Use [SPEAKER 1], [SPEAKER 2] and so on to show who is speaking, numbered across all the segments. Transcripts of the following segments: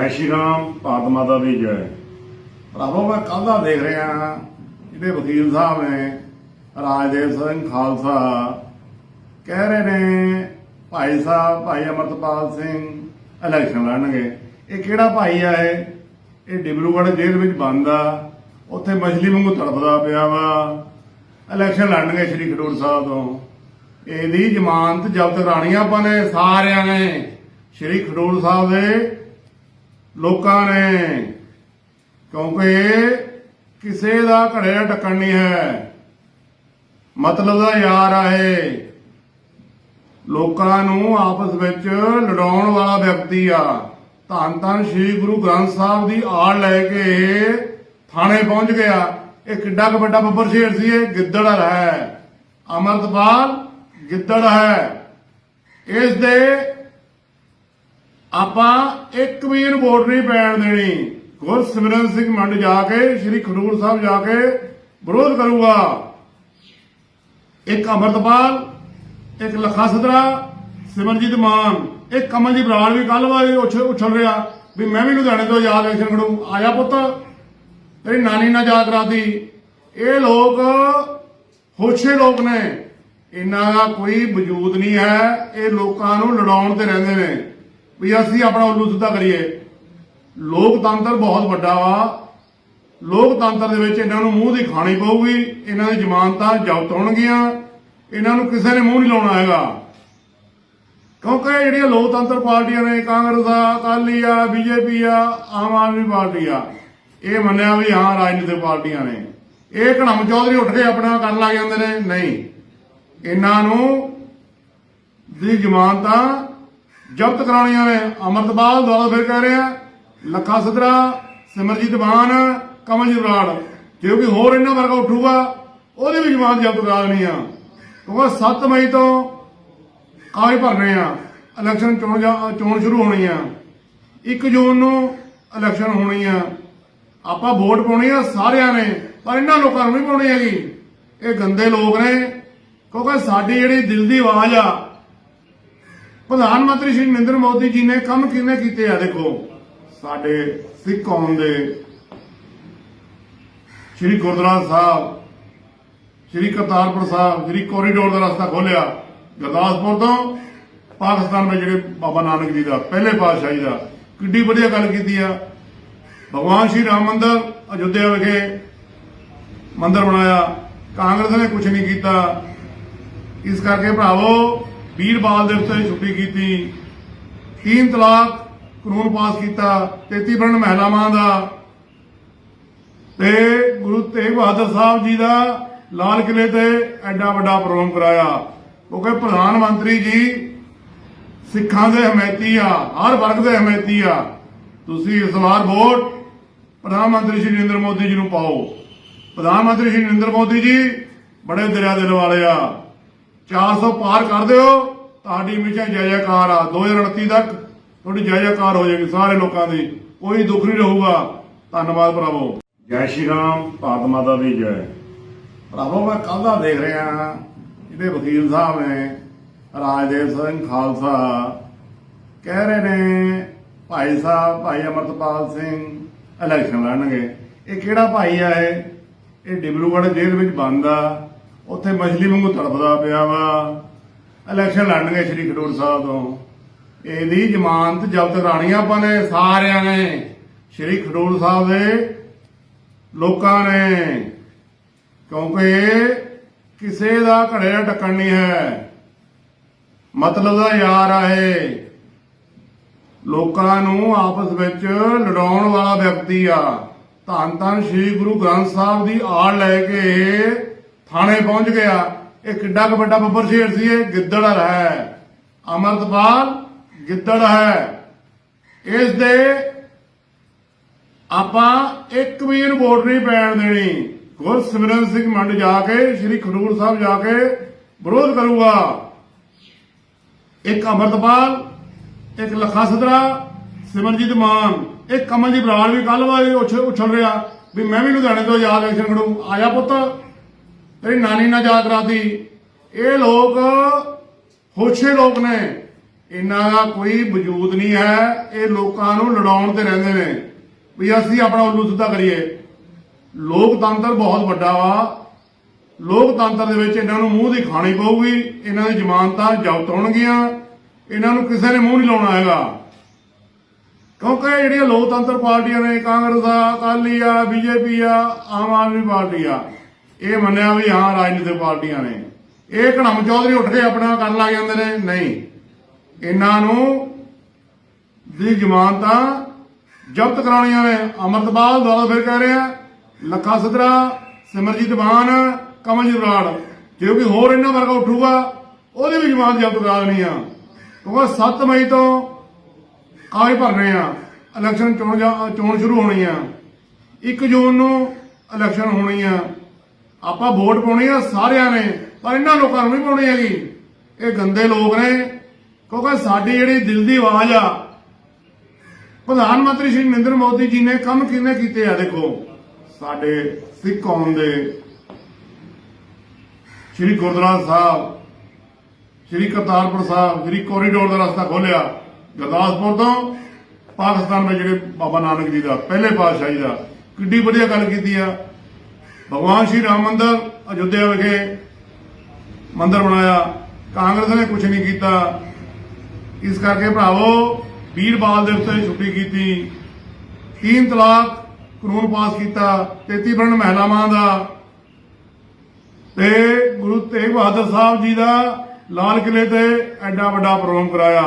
[SPEAKER 1] ਜੈ ਸ਼੍ਰੀ ਰਾਮ, ਭਾਰਤ ਮਾਤਾ ਦੀ ਜੈ। ਭਰਾਵੋ, ਮੈਂ ਕੱਲ ਦਾ ਦੇਖ ਰਿਹਾ ਹਾਂ, ਜਿਹੜੇ ਵਕੀਲ ਸਾਹਿਬ ਨੇ, ਰਾਜਦੇਵ ਸਿੰਘ ਖਾਲਸਾ, ਕਹਿ ਰਹੇ ਨੇ, ਭਾਈ ਸਾਹਿਬ, ਭਾਈ ਅਮਰਤਪਾਲ ਸਿੰਘ ਇਲੈਕਸ਼ਨ ਲੜਨਗੇ। ਇਹ ਕਿਹੜਾ ਭਾਈ ਆ ਇਹ? ਇਹ ਡਿਬਰੂਗੜ੍ਹ ਜੇਲ੍ਹ ਵਿੱਚ ਬੰਦ ਆ। ਉੱਥੇ ਮਛਲੀ ਵਾਂਗੂ ਤੜਫਦਾ ਪਿਆ ਵਾ। ਇਲੈਕਸ਼ਨ ਲੜਨਗੇ ਸ਼੍ਰੀ ਖਡੂਰ ਸਾਹਿਬ ਤੋਂ। ਇਹਦੀ ਜ਼ਮਾਨਤ ਜ਼ਬਤ ਕਰਾਣੀ ਆਪਾਂ ਨੇ, ਸਾਰਿਆਂ ਨੇ। ਸ਼੍ਰੀ ਖਡੂਰ ਸਾਹਿਬ ਦੇ ਲੋਕਾਂ ਨੇ, ਕਿਉਂਕਿ ਕਿਸੇ ਦਾ ਘੜੇ ਦਾ ਟੱਕਣ ਨਹੀਂ ਹੈ। ਮਤਲਬ ਦਾ ਯਾਰ ਆ ਇਹ। ਲੋਕਾਂ ਨੂੰ ਆਪਸ ਵਿੱਚ ਲੜਾਉਣ ਵਾਲਾ ਵਿਅਕਤੀ ਆ। ਧੰਨ ਧੰਨ ਸ੍ਰੀ ਗੁਰੂ ਗ੍ਰੰਥ ਸਾਹਿਬ ਦੀ ਆੜ ਲੈ ਕੇ ਥਾਣੇ ਪਹੁੰਚ ਗਿਆ। ਇਹ ਕਿੱਡਾ ਕੁ ਵੱਡਾ ਬੱਬਰ ਸ਼ੇਰ ਸੀ ਇਹ, ਗਿੱਦੜ ਹੈ। ਅਮਰਤਪਾਲ ਗਿੱਦੜ ਹੈ। ਇਸ ਦੇ ਆਪਾਂ ਇੱਕ ਵੀ ਇਹਨੂੰ ਵੋਟ ਨਹੀਂ ਪੈਣ ਦੇਣੀ। ਗੁਰਸਿਮਰਨ ਸਿੰਘ ਮੰਡ ਜਾ ਕੇ, ਸ੍ਰੀ ਖਡੂਰ ਸਾਹਿਬ ਜਾ ਕੇ ਵਿਰੋਧ ਕਰੂਗਾ। ਇੱਕ ਅਮਰਤਪਾਲ, ਇੱਕ ਲਖਾ ਸਦਰਾ, ਸਿਮਰਜੀਤ ਮਾਨ। ਇੱਕ ਕਮਲਜੀਤ ਬਰਾੜ ਵੀ ਕੱਲ ਵਾਰੀ ਉਛਲ ਉਛਲ ਰਿਹਾ ਵੀ ਮੈਂ ਵੀ ਲੁਧਿਆਣੇ ਤੋਂ ਯਾਦ ਇਲੈਕਸ਼ਨ ਖੜੂ ਆਇਆ ਪੁੱਤ, ਤੇਰੀ ਨਾਨੀ ਨਾਲ ਯਾਦ ਕਰਾਤੀ ਇਹ ਲੋਕ ਹੋਛੇ ਲੋਕ ਨੇ। ਇਹਨਾਂ ਦਾ ਕੋਈ ਵਜੂਦ ਨਹੀਂ ਹੈ। ਇਹ ਲੋਕਾਂ ਨੂੰ ਲੜਾਉਣ ਤੇ ਰਹਿੰਦੇ ਨੇ। ਵੀ ਅਸੀਂ ਆਪਣਾ ਉੱਲੂ ਸਿੱਧਾ ਕਰੀਏ। ਲੋਕਤੰਤਰ ਬਹੁਤ ਵੱਡਾ ਵਾ। ਲੋਕਤੰਤਰ ਦੇ ਵਿੱਚ ਇਹਨਾਂ ਨੂੰ ਮੂੰਹ ਦੀ ਖਾਣੀ ਪਊਗੀ। ਇਹਨਾਂ ਦੀ ਜ਼ਮਾਨਤਾਂ ਜ਼ਬਤ ਹੋਣਗੀਆਂ। ਇਹਨਾਂ ਨੂੰ ਕਿਸੇ ਨੇ ਮੂੰਹ ਨਹੀਂ ਲਾਉਣਾ ਹੈਗਾ। ਕਿਉਂਕਿ ਜਿਹੜੀਆਂ ਲੋਕਤੰਤਰ ਪਾਰਟੀਆਂ ਨੇ, ਕਾਂਗਰਸ ਆ, ਅਕਾਲੀ ਆ, ਬੀਜੇਪੀ ਆ, ਆਮ ਆਦਮੀ ਪਾਰਟੀ ਆ, ਇਹ ਮੰਨਿਆ ਵੀ ਹਾਂ ਰਾਜਨੀਤਿਕ ਪਾਰਟੀਆਂ ਨੇ। ਇਹ ਘਣਮ ਚੌਧਰੀ ਉੱਠ ਕੇ ਆਪਣਾ ਕਰਨ ਲੱਗ ਜਾਂਦੇ ਨੇ। ਨਹੀਂ। ਇਹਨਾਂ ਨੂੰ ਦੀ ਜ਼ਮਾਨਤਾਂ ਜ਼ਬਤ ਕਰਾਉਣੀਆਂ ਨੇ ਅਮਰਤਪਾਲ ਦੁਆਰਾ ਫਿਰ ਕਹਿ ਰਿਹਾ, ਲੱਖਾ ਸਦਰਾ, ਸਿਮਰਜੀਤ ਬਾਨ ਕਮਲਜੀਤ ਬਰਾੜ। ਜੇ ਕੋਈ ਹੋਰ ਇਹਨਾਂ ਵਰਗਾ ਉੱਠੂਗਾ, ਉਹਦੀ ਵੀ ਜ਼ਮਾਨਤ ਜ਼ਬਤ ਕਰਾ ਦੇਣੀ ਆ। ਕਿਉਂਕਿ 7 ਮਈ ਤੋਂ ਕਾਗਜ਼ ਭਰਨੇ ਆ। ਇਲੈਕਸ਼ਨ ਚੋਣ ਚੋਣ ਸ਼ੁਰੂ ਹੋਣੀ ਆ। 1 ਜੂਨ ਨੂੰ ਇਲੈਕਸ਼ਨ ਹੋਣੀ ਆ। ਆਪਾਂ ਵੋਟ ਪਾਉਣੀ ਆ ਸਾਰਿਆਂ ਨੇ, ਪਰ ਇਹਨਾਂ ਲੋਕਾਂ ਨੂੰ ਨਹੀਂ ਪਾਉਣੀ ਹੈਗੀ। ਇਹ ਗੰਦੇ ਲੋਕ ਨੇ, ਕਿਉਂਕਿ ਸਾਡੀ ਜਿਹੜੀ ਦਿਲ ਦੀ ਆਵਾਜ਼ ਆ ਪ੍ਰਧਾਨ ਮੰਤਰੀ ਸ਼੍ਰੀ ਨਰਿੰਦਰ ਮੋਦੀ ਜੀ ਨੇ ਕੰਮ ਕਿਵੇਂ ਕੀਤੇ ਆ ਦੇਖੋ? ਸਾਡੇ ਸਿੱਖ ਕੌਮ ਦੇ ਸ਼੍ਰੀ ਗੁਰਦੁਆਰਾ ਸਾਹਿਬ, ਸ਼੍ਰੀ ਕਰਤਾਰਪੁਰ ਸਾਹਿਬ, ਸ਼੍ਰੀ ਕੋਰੀਡੋਰ ਦਾ ਰਸਤਾ ਖੋਲਿਆ ਗੁਰਦਾਸਪੁਰ ਤੋਂ ਪਾਕਿਸਤਾਨ ਵਿੱਚ ਜਿਹੜੇ ਬਾਬਾ ਨਾਨਕ ਜੀ ਦਾ ਪਹਿਲੇ ਪਾਤਸ਼ਾਹੀ ਦਾ ਕਿੱਡੀ ਵਧੀਆ ਗੱਲ ਕੀਤੀ ਆ। ਭਗਵਾਨ ਸ਼੍ਰੀ ਰਾਮ ਮੰਦਰ ਅਯੁੱਧਿਆ ਵਿਖੇ ਮੰਦਰ ਬਣਾਇਆ। ਕਾਂਗਰਸ ਨੇ ਕੁਝ ਨਹੀਂ ਕੀਤਾ। ਇਸ ਕਰਕੇ ਭਰਾਵੋ ਵੀਰਬਾਲ ਦੇ ਉੱਤੇ ਛੁੱਟੀ ਕੀਤੀ। ਤੀਨ ਤਲਾਕ ਕਾਨੂੰਨ ਪਾਸ ਕੀਤਾ। 33 ਬਰਨ ਮਹਿਲਾਵਾਂ ਦਾ। ਤੇ ਗੁਰੂ ਤੇਗ ਬਹਾਦਰ ਸਾਹਿਬ ਜੀ ਦਾ ਲਾਲ ਕਿਲੇ ਤੇ ਐਡਾ ਵੱਡਾ ਪ੍ਰੋਗਰਾਮ ਕਰਾਇਆ। ਕਿਉਂਕਿ ਪ੍ਰਧਾਨ ਮੰਤਰੀ ਜੀ ਸਿੱਖਾਂ ਦੇ ਹਮਾਇਤੀ ਆ, ਹਰ ਵਰਗ ਦੇ ਹਮਾਇਤੀ ਆ। ਤੁਸੀਂ ਇਸ ਵਾਰ ਵੋਟ ਪ੍ਰਧਾਨ ਮੰਤਰੀ ਸ਼੍ਰੀ ਨਰਿੰਦਰ ਮੋਦੀ ਜੀ ਨੂੰ ਪਾਓ। ਪ੍ਰਧਾਨ ਮੰਤਰੀ ਸ਼੍ਰੀ ਨਰਿੰਦਰ ਮੋਦੀ ਜੀ ਬੜੇ ਦਰਿਆ ਦਿਲ ਵਾਲੇ ਆ। 400 ਪਾਰ ਕਰ ਦਿਓ। ਤੁਹਾਡੀ ਹਮੇਸ਼ਾ ਜੈ ਜੈਕਾਰ ਆ। 2029 ਤੱਕ ਤੁਹਾਡੀ ਜੈ ਜੈਕਾਰ ਹੋ ਜਾਏਗੀ ਸਾਰੇ ਲੋਕਾਂ ਦੀ। ਕੋਈ ਦੁੱਖ ਨਹੀਂ ਰਹੂਗਾ। ਧੰਨਵਾਦ ਭਰਾਵੋ। ਜੈ ਸ਼੍ਰੀ ਰਾਮ ਭਾਰਤ ਮਾਤਾ ਦੀ ਜੈ। ਭਰਾਵੋ ਮੈਂ ਕੱਲ ਦਾ ਦੇਖ ਰਿਹਾ ਹਾਂ। ਜਿਹੜੇ ਵਕੀਲ ਸਾਹਿਬ ਨੇ ਰਾਜਦੇਵ ਸਿੰਘ ਖਾਲਸਾ ਕਹਿ ਰਹੇ ਨੇ ਭਾਈ ਸਾਹਿਬ ਭਾਈ ਅਮਰਤਪਾਲ ਸਿੰਘ ਇਲੈਕਸ਼ਨ ਲੜਨਗੇ। ਇਹ ਕਿਹੜਾ ਭਾਈ ਆ ਇਹ? ਇਹ ਡਿਬਰੂਗੜ੍ਹ ਜੇਲ੍ਹ ਵਿੱਚ ਬੰਦ ਆ। ਉੱਥੇ ਮਛਲੀ ਵਾਂਗੂ ਤੜਫਦਾ ਪਿਆ ਵਾ। ਇਲੈਕਸ਼ਨ ਲੜਨਗੇ ਸ਼੍ਰੀ ਖਡੂਰ ਸਾਹਿਬ ਤੋਂ। ਇਹਦੀ ਜ਼ਮਾਨਤ ਜ਼ਬਤ ਰਾਣੀ ਆਪਾਂ ਨੇ, ਸਾਰਿਆਂ ਨੇ। ਸ਼੍ਰੀ ਖਡੂਰ ਸਾਹਿਬ ਦੇ ਲੋਕਾਂ ਨੇ। ਕਿਉਂਕਿ ਕਿਸੇ ਦਾ ਘੜੇ ਦਾ ਟੱਕਣ ਨਹੀਂ ਹੈ। ਮਤਲਬ ਦਾ ਯਾਰ ਆ ਇਹ। ਲੋਕਾਂ ਨੂੰ ਆਪਸ ਵਿੱਚ ਲੜਾਉਣ ਵਾਲਾ ਵਿਅਕਤੀ ਆ। ਧੰਨ ਧੰਨ ਸ੍ਰੀ ਗੁਰੂ ਗ੍ਰੰਥ ਸਾਹਿਬ ਦੀ ਆੜ ਲੈ ਕੇ ਥਾਣੇ ਪਹੁੰਚ ਗਿਆ। ਇਹ ਕਿੱਡਾ ਕੁ ਵੱਡਾ ਬੱਬਰ ਸ਼ੇਰ ਸੀ, ਇਹ ਗਿੱਦੜ ਹੈ। ਅਮਰਤਪਾਲ ਗਿੱਦੜ ਹੈ। ਇਸ ਦੇ ਆਪਾਂ ਇੱਕ ਵੀ ਵੋਟ ਨਹੀਂ ਪੈਣ ਦੇਣੀ। ਗੁਰਸਿਮਰਨ ਸਿੰਘ ਮੰਡ ਜਾ ਕੇ, ਸ੍ਰੀ ਖਡੂਰ ਸਾਹਿਬ ਜਾ ਕੇ ਵਿਰੋਧ ਕਰੂਗਾ। ਇੱਕ ਅਮਰਤਪਾਲ, ਇੱਕ ਲਖਾ ਸਦਰਾ ਸਿਮਰਜੀਤ ਮਾਨ। ਇੱਕ ਕਮਲਜੀਤ ਬਰਾੜ ਵੀ ਕੱਲ ਵਾਰੀ ਉਛਲ ਉਛਲ ਰਿਹਾ ਵੀ ਮੈਂ ਵੀ ਲੁਧਿਆਣੇ ਤੋਂ ਯਾਦ ਇਲੈਕਸ਼ਨ ਖੜੂ। ਆਇਆ ਪੁੱਤ। ਤੇਰੀ ਨਾਨੀ ਨਾ ਯਾਦ ਕਰਾਤੀ। ਇਹ ਲੋਕ ਹੋਛੇ ਲੋਕ ਨੇ। ਇਹਨਾਂ ਦਾ ਕੋਈ ਵਜੂਦ ਨਹੀਂ ਹੈ। ਇਹ ਲੋਕਾਂ ਨੂੰ ਲੜਾਉਣ ਤੇ ਰਹਿੰਦੇ ਨੇ। ਵੀ ਅਸੀਂ ਆਪਣਾ ਉੱਲੂ ਸਿੱਧਾ ਕਰੀਏ। ਲੋਕਤੰਤਰ ਬਹੁਤ ਵੱਡਾ ਵਾ। ਲੋਕਤੰਤਰ ਦੇ ਵਿੱਚ ਇਹਨਾਂ ਨੂੰ ਮੂੰਹ ਦੀ ਖਾਣੀ ਪਊਗੀ। ਇਹਨਾਂ ਦੀ ਜ਼ਮਾਨਤਾਂ ਜ਼ਬਤ ਹੋਣਗੀਆਂ। ਇਹਨਾਂ ਨੂੰ ਕਿਸੇ ਨੇ ਮੂੰਹ ਨਹੀਂ ਲਾਉਣਾ ਹੈਗਾ। ਕਿਉਂਕਿ ਜਿਹੜੀਆਂ ਲੋਕਤੰਤਰ ਪਾਰਟੀਆਂ ਨੇ, ਕਾਂਗਰਸ ਆ, ਅਕਾਲੀ ਆ, ਬੀਜੇਪੀ ਆ, ਆਮ ਆਦਮੀ ਪਾਰਟੀ ਆ ਇਹ ਮੰਨਿਆ ਵੀ ਹਾਂ, ਰਾਜਨੀਤਿਕ ਪਾਰਟੀਆਂ ਨੇ। ਇਹ ਘਣਮ ਚੌਧਰੀ ਉੱਠ ਕੇ ਆਪਣਾ ਕਰਨ ਲੱਗ ਜਾਂਦੇ ਨੇ। ਨਹੀਂ। ਇਹਨਾਂ ਨੂੰ ਦੀ ਜ਼ਮਾਨਤਾਂ ਜ਼ਬਤ ਕਰਾਉਣੀਆਂ ਨੇ। ਅਮਰਤਪਾਲ ਦੁਆਰਾ ਫਿਰ ਕਹਿ ਰਿਹਾ, ਲੱਖਾ ਸਦਰਾ ਸਿਮਰਜੀਤ ਮਾਨ, ਕਮਲਜੀਤ ਬਰਾੜ। ਜੇ ਕੋਈ ਹੋਰ ਇਹਨਾਂ ਵਰਗਾ ਉੱਠੂਗਾ, ਉਹਦੀ ਵੀ ਜ਼ਮਾਨਤ ਜ਼ਬਤ ਕਰਾ ਦੇਣੀ ਆ। ਕਿਉਂਕਿ 7 ਮਈ ਤੋਂ ਕਾਗਜ਼ ਭਰਨੇ ਆ। ਇਲੈਕਸ਼ਨ ਚੋਣ ਚੋਣ ਸ਼ੁਰੂ ਹੋਣੀ ਆ। 1 ਜੂਨ ਨੂੰ ਇਲੈਕਸ਼ਨ ਹੋਣੀ ਆ। ਆਪਾਂ ਵੋਟ ਪਾਉਣੀ ਆ ਸਾਰਿਆਂ ਨੇ, ਪਰ ਇਹਨਾਂ ਲੋਕਾਂ ਨੂੰ ਨਹੀਂ ਪਾਉਣੀ ਹੈਗੀ। ਇਹ ਗੰਦੇ ਲੋਕ ਨੇ, ਕਿਉਂਕਿ ਸਾਡੀ ਜਿਹੜੀ ਦਿਲ ਦੀ ਆਵਾਜ਼ ਆ, ਪ੍ਰਧਾਨ ਮੰਤਰੀ ਸ਼੍ਰੀ ਨਰਿੰਦਰ ਮੋਦੀ ਜੀ ਨੇ ਕੰਮ ਕਿੰਨੇ ਕੀਤੇ ਆ ਦੇਖੋ, ਸਾਡੇ ਸਿੱਖ ਕੌਮ ਦੇ ਸ਼੍ਰੀ ਗੁਰਦੁਆਰਾ ਸਾਹਿਬ, ਸ਼੍ਰੀ ਕਰਤਾਰਪੁਰ ਸਾਹਿਬ, ਸ਼੍ਰੀ ਕੋਰੀਡੋਰ ਦਾ ਰਸਤਾ ਖੋਲਿਆ ਗੁਰਦਾਸਪੁਰ ਤੋਂ ਪਾਕਿਸਤਾਨ ਦੇ ਜਿਹੜੇ ਬਾਬਾ ਨਾਨਕ ਜੀ ਦਾ ਪਹਿਲੇ ਪਾਤਸ਼ਾਹੀ ਦਾ, ਕਿੱਡੀ ਵਧੀਆ ਗੱਲ ਕੀਤੀ ਆ। ਭਗਵਾਨ ਸ਼੍ਰੀ ਰਾਮ ਮੰਦਿਰ, ਅਯੁੱਧਿਆ ਵਿਖੇ ਮੰਦਿਰ ਬਣਾਇਆ। ਕਾਂਗਰਸ ਨੇ ਕੁਝ ਨਹੀਂ ਕੀਤਾ। ਇਸ ਕਰਕੇ ਭਰਾਵੋ, ਵੀਰਬਾਲ ਦੇ ਉੱਤੇ ਛੁੱਟੀ ਕੀਤੀ। ਤੀਨ ਤਲਾਕ ਕਾਨੂੰਨ ਪਾਸ ਕੀਤਾ। 33 ਬਰਨ ਮਹਿਲਾਵਾਂ ਦਾ। ਤੇ ਗੁਰੂ ਤੇਗ ਬਹਾਦਰ ਸਾਹਿਬ ਜੀ ਦਾ ਲਾਲ ਕਿਲੇ ਤੇ ਐਡਾ ਵੱਡਾ ਪ੍ਰੋਗਰਾਮ ਕਰਾਇਆ।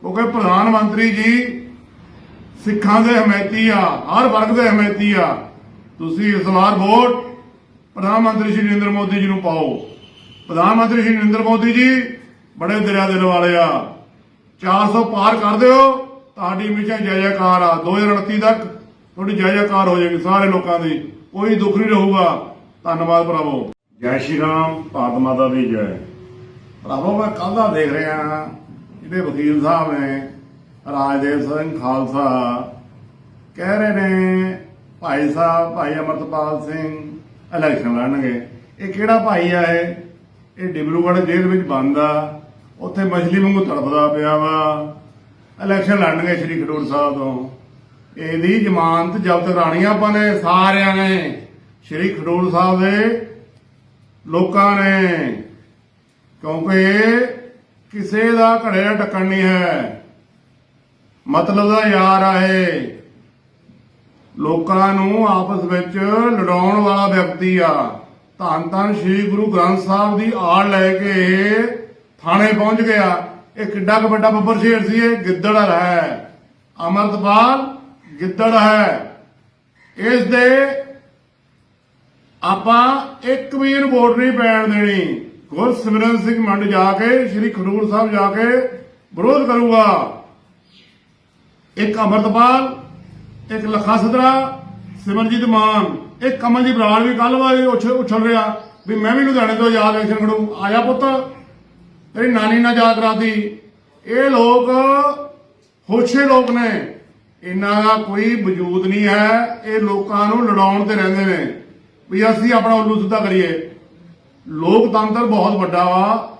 [SPEAKER 1] ਕਿਉਂਕਿ ਪ੍ਰਧਾਨ ਮੰਤਰੀ ਜੀ ਸਿੱਖਾਂ ਦੇ ਹਮਾਇਤੀ ਆ, ਹਰ ਵਰਗ ਦੇ ਹਮਾਇਤੀ ਆ। ਤੁਸੀਂ ਇਸ ਵਾਰ ਵੋਟ ਪ੍ਰਧਾਨ ਮੰਤਰੀ ਸ਼੍ਰੀ ਨਰਿੰਦਰ ਮੋਦੀ ਜੀ ਨੂੰ ਪਾਓ। ਪ੍ਰਧਾਨ ਮੰਤਰੀ ਸ਼੍ਰੀ ਨਰਿੰਦਰ ਮੋਦੀ ਜੀ ਬੜੇ ਦਰਿਆ ਦਿਲ ਵਾਲੇ ਆ। 400 ਪਾਰ ਕਰ ਦਿਓ। ਤੁਹਾਡੀ ਹਮੇਸ਼ਾ ਜੈ ਜੈਕਾਰ ਆ। 2029 ਤੱਕ ਤੁਹਾਡੀ ਜੈ ਜੈਕਾਰ ਹੋ ਜਾਏਗੀ ਸਾਰੇ ਲੋਕਾਂ ਦੀ। ਕੋਈ ਦੁੱਖ ਨਹੀਂ ਰਹੂਗਾ। ਧੰਨਵਾਦ ਭਰਾਵੋ। ਜੈ ਸ਼੍ਰੀ ਰਾਮ ਭਾਰਤ ਮਾਤਾ ਦੀ ਜੈ। ਭਰਾਵੋ ਮੈਂ ਕੱਲ ਦਾ ਦੇਖ ਰਿਹਾ ਹਾਂ। ਜਿਹੜੇ ਵਕੀਲ ਸਾਹਿਬ ਨੇ ਰਾਜਦੇਵ ਸਿੰਘ ਖਾਲਸਾ ਕਹਿ ਰਹੇ ਨੇ ਭਾਈ ਸਾਹਿਬ ਭਾਈ ਅਮਰਤਪਾਲ ਸਿੰਘ ਇਲੈਕਸ਼ਨ ਲੜਨਗੇ ਇਹ ਕਿਹੜਾ ਭਾਈ ਆ ਇਹ? ਇਹ ਡਿਬਰੂਗੜ੍ਹ ਜੇਲ੍ਹ ਵਿੱਚ ਬੰਦ ਆ। ਉੱਥੇ ਮਛਲੀ ਵਾਂਗੂ ਤੜਫਦਾ ਪਿਆ ਵਾ। ਇਲੈਕਸ਼ਨ ਲੜਨਗੇ ਸ਼੍ਰੀ ਖਡੂਰ ਸਾਹਿਬ ਤੋਂ। ਇਹਦੀ ਜ਼ਮਾਨਤ ਜ਼ਬਤ ਕਰਾਣੀ ਆਪਾਂ ਨੇ ਸਾਰਿਆਂ ਨੇ। ਸ਼੍ਰੀ ਖਡੂਰ ਸਾਹਿਬ ਦੇ ਲੋਕਾਂ ਨੇ। ਕਿਉਂਕਿ ਕਿਸੇ ਦਾ ਘੜੇ ਟੱਕਣ ਨਹੀਂ ਹੈ। ਮਤਲਬ ਦਾ ਯਾਰ ਆ ਇਹ। ਲੋਕਾਂ ਨੂੰ ਆਪਸ ਵਿੱਚ ਲੜਾਉਣ ਵਾਲਾ ਵਿਅਕਤੀ ਆ। ਧੰਨ ਧੰਨ ਸ੍ਰੀ ਗੁਰੂ ਗ੍ਰੰਥ ਸਾਹਿਬ ਦੀ ਆੜ ਲੈ ਕੇ ਥਾਣੇ ਪਹੁੰਚ ਗਿਆ। ਇਹ ਕਿੱਡਾ ਕੁ ਵੱਡਾ ਬੱਬਰ ਸ਼ੇਰ ਸੀ, ਇਹ ਗਿੱਦੜ ਹੈ। ਅਮਰਤਪਾਲ ਗਿੱਦੜ ਹੈ। ਇਸ ਦੇ ਆਪਾਂ ਇੱਕ ਵੀ ਇਹਨੂੰ ਵੋਟ ਨਹੀਂ ਪੈਣ ਦੇਣੀ। ਗੁਰਸਿਮਰਨ ਸਿੰਘ ਮੰਡ ਜਾ ਕੇ, ਸ੍ਰੀ ਖਡੂਰ ਸਾਹਿਬ ਜਾ ਕੇ ਵਿਰੋਧ ਕਰੂਗਾ। ਇੱਕ ਅਮਰਤਪਾਲ ਇੱਕ ਲੱਖਾ ਸਦਰਾ, ਸਿਮਰਜੀਤ ਮਾਨ, ਇੱਕ ਕਮਲਜੀਤ ਬਰਾੜ ਵੀ ਕੱਲ ਵਾਲੇ ਉੱਛ ਉਛਲ ਰਿਹਾ, ਵੀ ਮੈਂ ਵੀ ਲੁਧਿਆਣੇ ਤੋਂ ਯਾਦ ਇਲੈਕਸ਼ਨ ਖੜੂ, ਆਇਆ ਪੁੱਤ, ਤੇਰੀ ਨਾਨੀ ਨਾਲ ਯਾਦ ਕਰਾਤੀ। ਇਹ ਲੋਕ ਹੋਛੇ ਲੋਕ ਨੇ, ਇਹਨਾਂ ਦਾ ਕੋਈ ਵਜੂਦ ਨਹੀਂ ਹੈ, ਇਹ ਲੋਕਾਂ ਨੂੰ ਲੜਾਉਣ ਤੇ ਰਹਿੰਦੇ ਨੇ। ਵੀ ਅਸੀਂ ਆਪਣਾ ਉੱਲੂ ਸਿੱਧਾ ਕਰੀਏ। ਲੋਕਤੰਤਰ ਬਹੁਤ ਵੱਡਾ ਵਾ।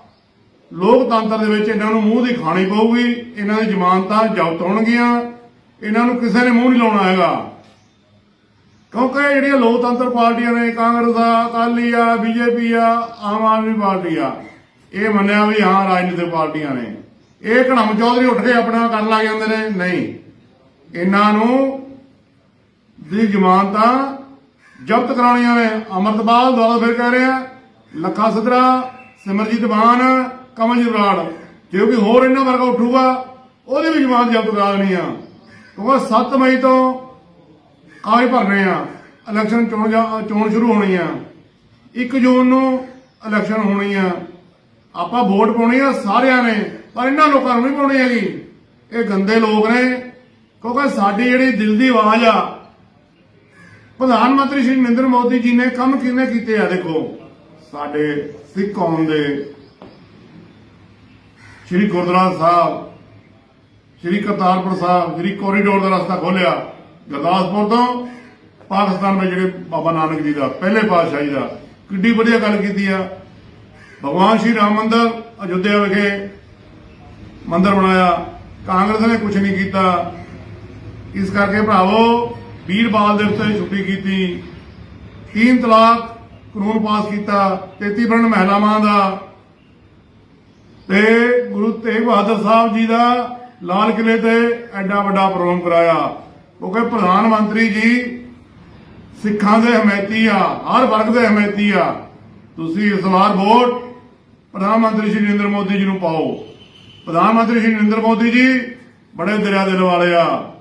[SPEAKER 1] ਲੋਕਤੰਤਰ ਦੇ ਵਿੱਚ ਇਹਨਾਂ ਨੂੰ ਮੂੰਹ ਦੀ ਖਾਣੀ ਪਊਗੀ, ਇਹਨਾਂ ਦੀ ਜ਼ਮਾਨਤਾਂ ਜ਼ਬਤ ਹੋਣਗੀਆਂ। ਇਹਨਾਂ ਨੂੰ ਕਿਸੇ ਨੇ ਮੂੰਹ ਨਹੀਂ ਲਾਉਣਾ ਹੈਗਾ। ਕਿਉਂਕਿ ਜਿਹੜੀਆਂ ਲੋਕਤੰਤਰ ਪਾਰਟੀਆਂ ਨੇ, ਕਾਂਗਰਸ ਆ, ਅਕਾਲੀ ਆ, ਬੀਜੇਪੀ ਆ, ਆਮ ਆਦਮੀ ਪਾਰਟੀ ਆ, ਇਹ ਮੰਨਿਆ ਵੀ ਹਾਂ ਰਾਜਨੀਤਿਕ ਪਾਰਟੀਆਂ ਨੇ। ਇਹ ਘਣਮ ਚੌਧਰੀ ਉੱਠ ਕੇ ਆਪਣਾ ਕਰਨ ਲੱਗ ਜਾਂਦੇ ਨੇ, ਨਹੀਂ। ਇਹਨਾਂ ਨੂੰ ਦੀ ਜ਼ਮਾਨਤਾਂ ਜ਼ਬਤ ਕਰਾਉਣੀਆਂ ਨੇ। ਅਮਰਤਪਾਲ ਦੁਆਰਾ ਫਿਰ ਕਹਿ ਰਿਹਾ, ਲੱਖਾ ਸਦਰਾ ਸਿਮਰਜੀਤ ਮਾਨ, ਕਮਲਜੀਤ ਬਰਾੜ ਜੇ ਕੋਈ ਹੋਰ ਇਹਨਾਂ ਵਰਗਾ ਉੱਠੂਗਾ, ਉਹਦੀ ਵੀ ਜ਼ਮਾਨਤ ਜ਼ਬਤ ਕਰਾ ਦੇਣੀ ਆ। ਕਿਉਂਕਿ 7 ਮਈ ਤੋਂ ਕਾਗਜ਼ ਭਰਨੇ ਆ। ਇਲੈਕਸ਼ਨ ਚੋਣ ਚੋਣ ਸ਼ੁਰੂ ਹੋਣੀ ਆ। 1 ਜੂਨ ਨੂੰ ਇਲੈਕਸ਼ਨ ਹੋਣੀ ਆ। ਆਪਾਂ ਵੋਟ ਪਾਉਣੀ ਆ ਸਾਰਿਆਂ ਨੇ, ਪਰ ਇਹਨਾਂ ਲੋਕਾਂ ਨੂੰ ਨਹੀਂ ਪਾਉਣੀ ਹੈਗੀ। ਇਹ ਗੰਦੇ ਲੋਕ ਨੇ, ਕਿਉਂਕਿ ਸਾਡੀ ਜਿਹੜੀ ਦਿਲ ਦੀ ਆਵਾਜ਼ ਆ, ਪ੍ਰਧਾਨ ਮੰਤਰੀ ਸ਼੍ਰੀ ਨਰਿੰਦਰ ਮੋਦੀ ਜੀ ਨੇ ਕੰਮ ਕਿੰਨੇ ਕੀਤੇ ਆ ਦੇਖੋ, ਸਾਡੇ ਸਿੱਖ ਕੌਮ ਦੇ ਸ਼੍ਰੀ ਗੁਰਦੁਆਰਾ ਸਾਹਿਬ ਸ਼੍ਰੀ ਕਰਤਾਰਪੁਰ ਸਾਹਿਬ ਜਿਹੜੀ ਕੋਰੀਡੋਰ ਦਾ ਰਸਤਾ ਖੋਲਿਆ ਗੁਰਦਾਸਪੁਰ ਤੋਂ ਪਾਕਿਸਤਾਨ ਵਿੱਚ ਜਿਹੜੇ ਬਾਬਾ ਨਾਨਕ ਜੀ ਦਾ ਪਹਿਲੇ ਪਾਤਸ਼ਾਹੀ ਦਾ ਕਿੱਡੀ ਵਧੀਆ ਗੱਲ ਕੀਤੀ ਆ। ਭਗਵਾਨ ਸ਼੍ਰੀ ਰਾਮ ਮੰਦਿਰ, ਅਯੁੱਧਿਆ ਵਿਖੇ ਮੰਦਿਰ ਬਣਾਇਆ। ਕਾਂਗਰਸ ਨੇ ਕੁਝ ਨਹੀਂ ਕੀਤਾ। ਇਸ ਕਰਕੇ ਭਰਾਵੋ, ਵੀਰਬਾਲ ਦੇ ਉੱਤੇ ਛੁੱਟੀ ਕੀਤੀ। ਤੀਨ ਤਲਾਕ ਕਾਨੂੰਨ ਪਾਸ ਕੀਤਾ। 33 ਬਰਨ ਮਹਿਲਾਵਾਂ ਦਾ ਤੇ ਗੁਰੂ ਤੇਗ ਬਹਾਦਰ ਸਾਹਿਬ ਜੀ ਦਾ ਲਾਲ ਕਿਲੇ ਤੇ ਐਡਾ ਵੱਡਾ ਪ੍ਰੋਗਰਾਮ ਕਰਾਇਆ। ਕਿਉਂਕਿ ਪ੍ਰਧਾਨ ਮੰਤਰੀ ਜੀ, ਸਿੱਖਾਂ ਦੇ ਹਮਾਇਤੀ ਆ, ਹਰ ਵਰਗ ਦੇ ਹਮਾਇਤੀ ਆ। ਤੁਸੀਂ ਇਸ ਵਾਰ ਵੋਟ ਪ੍ਰਧਾਨ ਮੰਤਰੀ ਸ਼੍ਰੀ ਨਰਿੰਦਰ ਮੋਦੀ ਜੀ ਨੂੰ ਪਾਓ। ਪ੍ਰਧਾਨ ਮੰਤਰੀ ਸ਼੍ਰੀ ਨਰਿੰਦਰ ਮੋਦੀ ਜੀ ਬੜੇ ਦਰਿਆ ਦਿਲ ਵਾਲੇ ਆ।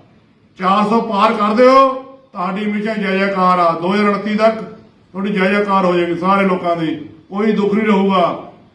[SPEAKER 1] 400 ਪਾਰ ਕਰ ਦਿਓ। ਤੁਹਾਡੀ ਹਮੇਸ਼ਾ ਜੈ ਜੈਕਾਰ ਆ। 2029 ਤੱਕ ਤੁਹਾਡੀ ਜੈ ਜੈਕਾਰ ਹੋ ਜਾਏਗੀ ਸਾਰੇ ਲੋਕਾਂ ਦੀ। ਕੋਈ ਦੁੱਖ ਨਹੀਂ ਰਹੂਗਾ।